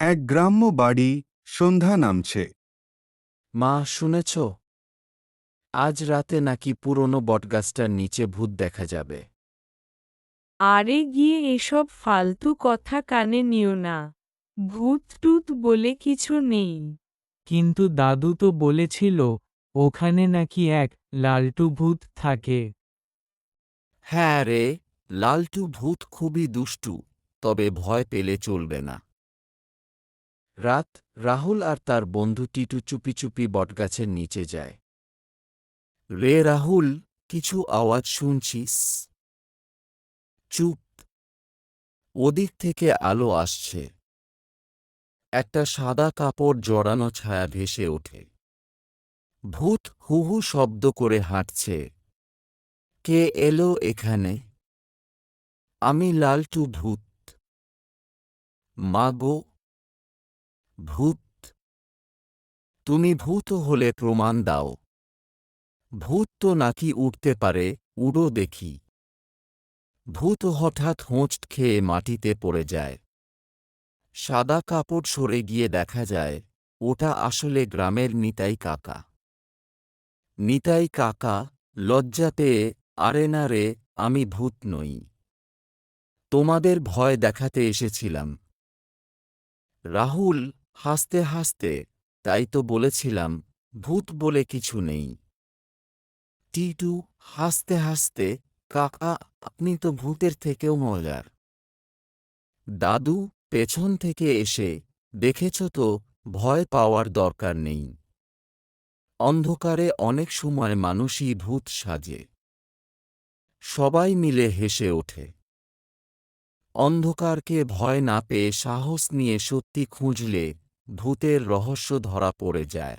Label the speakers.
Speaker 1: এক গ্রাম্য বাড়ি সন্ধ্যা নামছে।
Speaker 2: মা শুনেছ? আজ রাতে নাকি পুরনো বটগাছটার নিচে ভূত দেখা যাবে।
Speaker 3: আরে গিয়ে এসব ফালতু কথা কানে নিও না। ভূত টুত বলে কিছু নেই।
Speaker 4: কিন্তু দাদু তো বলেছিল ওখানে নাকি এক লালটু ভূত থাকে।
Speaker 2: হ্যাঁ রে লালটু ভূত খুবই দুষ্টু তবে ভয় পেলে চলবে না। রাত, রাহুল আর তার বন্ধু টিটু চুপি চুপি বটগাছের নিচে যায়। রে রাহুল, কিছু আওয়াজ শুনছিস? চুপ। ওদিক থেকে আলো আসছে। একটা সাদা কাপড় জড়ানো ছায়া ভেসে ওঠে। ভূত হু হু শব্দ করে হাঁটছে। কে এলো এখানে? আমি লালটু ভূত। মাগো ভূত। তুমি ভূত হলে প্রমাণ দাও। ভূত তো নাকি উঠতে পারে, উড়ো দেখি। ভূত হঠাৎ হোঁচ খেয়ে মাটিতে পড়ে যায়। সাদা কাপড় সরে গিয়ে দেখা যায়, ওটা আসলে গ্রামের নিতাই কাকা। নিতাই কাকা, লজ্জা পেয়ে, আরে না রে, আমি ভূত নই। তোমাদের ভয় দেখাতে এসেছিলাম। রাহুল হাসতে হাসতে, তাই তো বলেছিলাম, ভূত বলে কিছু নেই। টিটু হাসতে হাসতে, কাকা, আপনি তো ভূতের থেকেও মজার। দাদু পেছন থেকে এসে, দেখেছ তো, ভয় পাওয়ার দরকার নেই। অন্ধকারে অনেক সময় মানুষই ভূত সাজে। সবাই মিলে হেসে ওঠে। অন্ধকারকে ভয় না পেয়ে সাহস নিয়ে সত্যি খুঁজলে ভূতের রহস্য ধরা পড়ে যায়।